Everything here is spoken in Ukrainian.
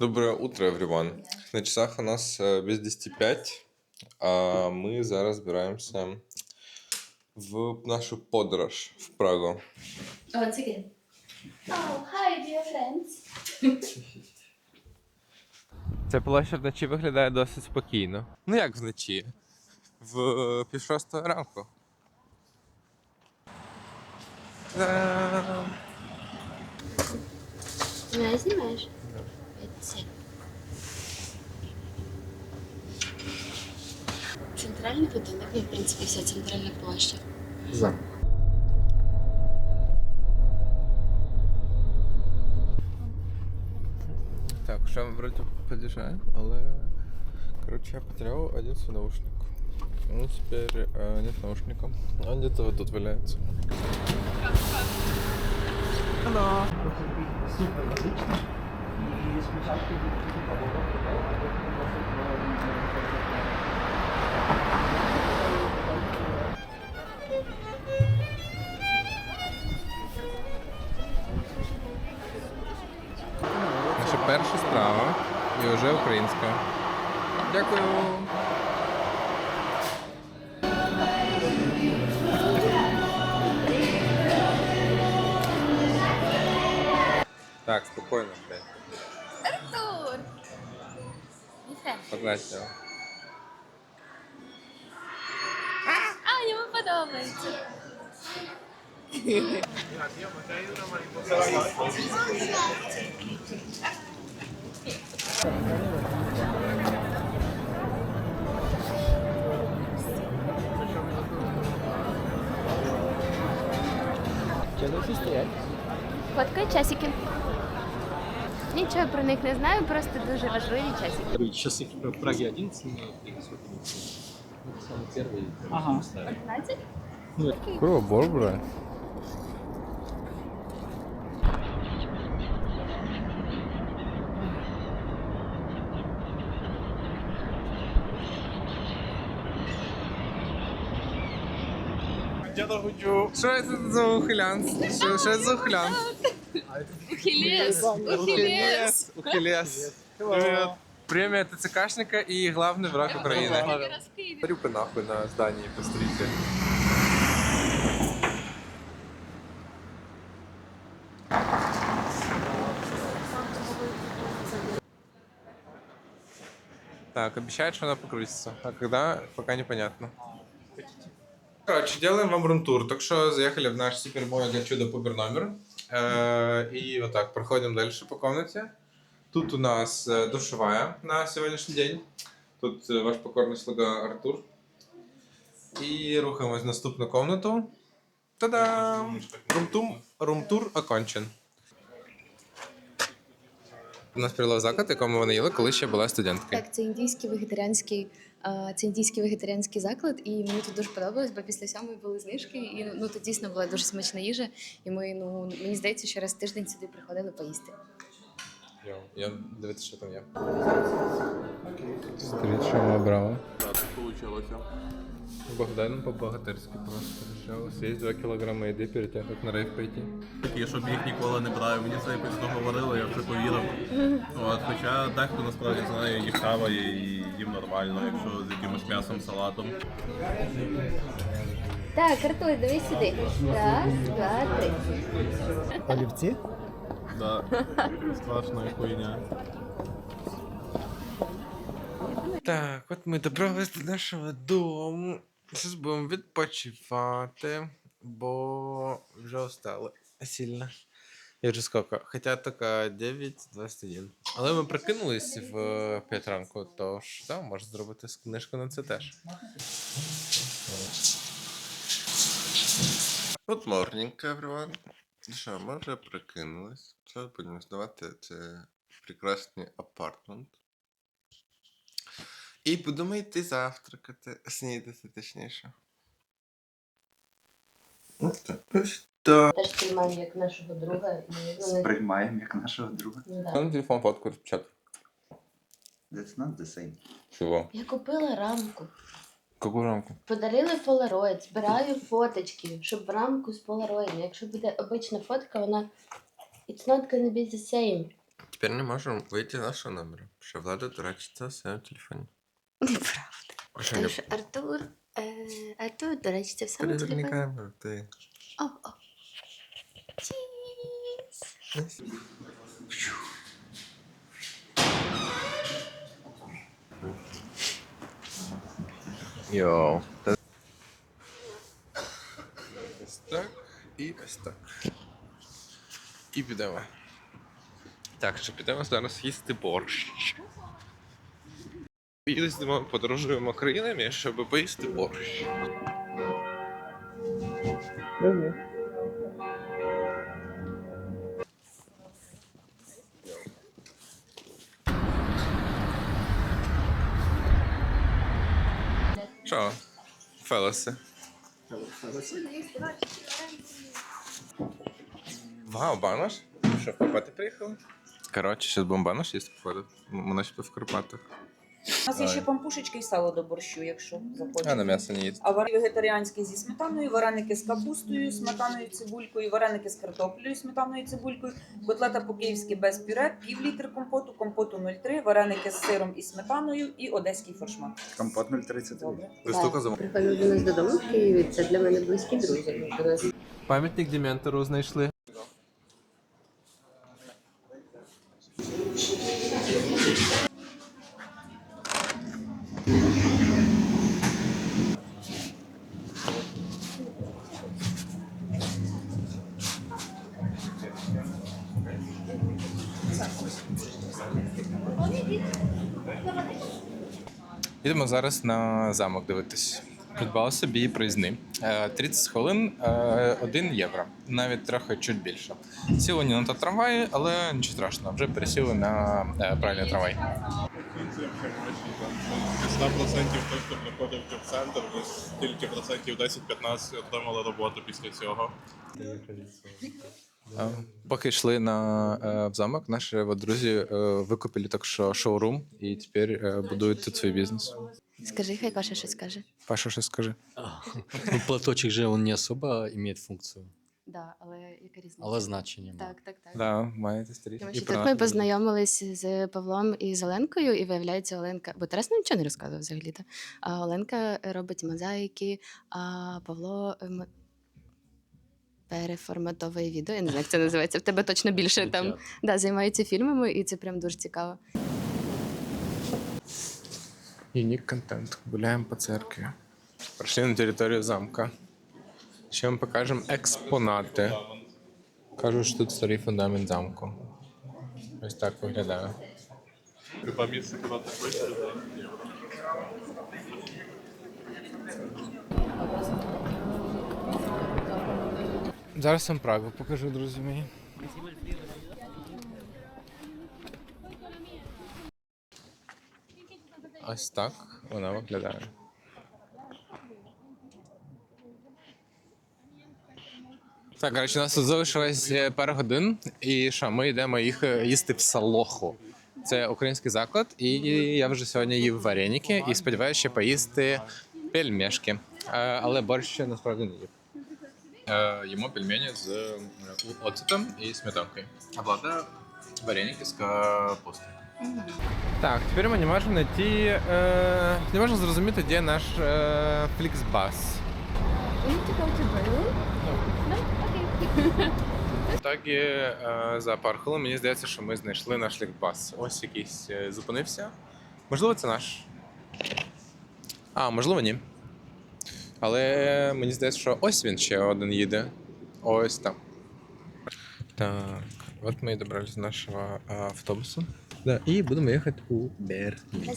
Доброе утро, everyone. На часах у нас е, без 10.05, а ми зараз збираємося в нашу подорож в Прагу. Once again. Oh, hi, dear friends. Ця площа вночі виглядає досить спокійно. Ну як вночі? В пів шостої ранку. Та-дам! Знімаєш? Центральний будинок, і, в принципі, вся центральна площа. За. Так, ще вроді під'їжджаємо, але короче, я потерял один свой наушник. Ну, теперь э, нет наушника. Он где-то вот тут валяется. Hello. Супер логічно. І спочатку перша страва і вже українська. Дякую. Так, спокійно, блядь. Артур! Погладь його. А, йому подобається. Челюсті стоять. Фоткай часики. Нічого про них не знаю, просто дуже важливі часики. Сейчас их в Праге 11 на Ну, это самый первый. Ага. 15? Ну, это Курва, борбра. Що це за ухилянс? Що, що це за ухилянс? Ухилес! Ухилес! Ухилес. Привет. Премия ТЦКшника и главный враг Украины. Розкиди. Парюка нахуй на здании, посмотрите. Так, обещают, что она покрутится. А когда, пока непонятно. Короче, делаем вам рум-тур. Так что заехали в наш супермой для чудо пубер номер. Э, И вот так, проходим дальше по комнате. Тут у нас э, душевая на сегодняшний день. Тут э, ваш покорный слуга Артур. І рухаємось в наступну комнату. Та-дам! Румтум, румтур окончен. У нас прилов заклад, якому вона їла, коли ще була студенткою. Так, це індійський вегетаріанський, а, це індійський вегетаріанський заклад, і мені тут дуже подобалось, бо після сьомої були знижки, і ну тут дійсно була дуже смачна їжа. І ми, ну мені здається, що раз в тиждень сюди приходили поїсти. Йо, Я дивитися, що там є. Ми обрали. так получилось. Богдан по-богатирськи просто решив. Съесть 2 кілограми їди перед тим, як на рейв пойти. Такі, щоб їх ніколи не брав. Мені це якось договорили, я вже повірив. От, хоча дехто насправді знає, їх хаває і їм нормально, якщо з якимось м'ясом, салатом. Так, Артур, дивись сюди. Раз, два, три. Олівці? Да. Страшна хуйня. Так, от ми добрались до нашого дому. Зараз будемо відпочивати, бо вже устали сильно. Я вже сколько? Хоча тільки 9.21. Але ми прикинулись в 5 ранку, тож да, можна зробити книжку на це теж. Good morning, everyone. Ну Що, ми вже прикинулись. Зараз будемо здавати це прекрасний апартмент. І будемо йти завтракати, снідати точніше. Ось так. Ось так. Теж приймаємо як нашого друга ну, не Сприймаємо як нашого друга. ну, да. На телефон фотку розпечатати. That's not the same. Чого? Я купила рамку. Яку рамку? Подарили полароид, збираю фоточки, щоб в рамку з полароїдом. Якщо буде обична фотка, вона it's not gonna be the same. Теперь не можем выйти из нашего номера. Потому что Влада дурачится в своем телефоне. Неправда. А что Тому не що Артур, е, Артур, до речі, це в самому переверни телефоні. камеру, ты. О, о. Чіз. Йоу. Ось так і ось так. І підемо. Так, що підемо зараз їсти борщ. Їздимо, подорожуємо країнами, щоб поїсти борщ. Що, фелеси? Вау, банош? Що, в Карпати приїхали? Коротше, будемо банош їсти походу. М- Воно ще в Карпатах. У нас є ще пампушечки і сало до борщу, якщо захочете. А на м'ясо не їсти. А вареники вегетаріанські зі сметаною, вареники з капустою, сметаною, цибулькою, вареники з картоплею, сметаною, цибулькою, котлета по-київськи без пюре, пів літр компоту, компоту 0,3, вареники з сиром і сметаною і одеський форшмак. Компот 0,30. Добре. Замов. Приходив до нас додому в Києві. Це для мене близькі друзі. До нас Пам'ятник Дементору знайшли. Їдемо зараз на замок дивитись. Придбали собі проїзни. Е, 30 хвилин, 1 євро. Навіть трохи чуть більше. Сіли не на той трамвай, але нічого страшного, вже пересіли на е, правильний трамвай. 100% той, хто приходив в центр, тільки процентів 10-15 отримали роботу після цього. Е, Поки йшли на е, в замок, наші от друзі е, викупили так що шоурум і тепер е, будують тут свій бізнес. Скажи, хай Паша щось скаже. Паша, що скажи? Ну, платочек же он не особо имеет функцию, Да, але яка різниця? але значение. Так, так, так. Да, старі. Тому І що про ми познайомились з Павлом і з Оленкою, і виявляється, Оленка, бо Тарас нам нічого не розказував взагалі. то А Оленка робить мозаїки, а Павло переформатовує відео. Я не знаю, як це називається. В тебе точно більше там да, займається фільмами, і це прям дуже цікаво. Юнік контент. Гуляємо по церкві. Прийшли на територію замка. Ще вам покажемо експонати. Кажуть, що тут старий фундамент замку. Ось так виглядає. Місце, куди так вийшли? Зараз вам Прагу покажу, друзі мої. Ось так вона виглядає. Так, коротше, у нас тут залишилось е, пара годин, і що, ми йдемо їх е, їсти в Салоху. Це український заклад, і я вже сьогодні їв вареники і сподіваюся ще поїсти пельмешки. Е, Але борщ насправді не їв. Е, Їмо пельмені з е, оцетом і сметанкою. А влада вареники з капустою. Так, тепер ми не можемо знайти, е, не можемо зрозуміти, де наш е, Фліксбас. Так і е, за пару хвилин мені здається, що ми знайшли наш лікбас. Ось якийсь е, зупинився. Можливо, це наш. А, можливо, ні. Але мені здається, що ось він ще один їде. Ось там. Так, от ми і добрались до нашого автобусу. Да, і будемо їхати у Берлін.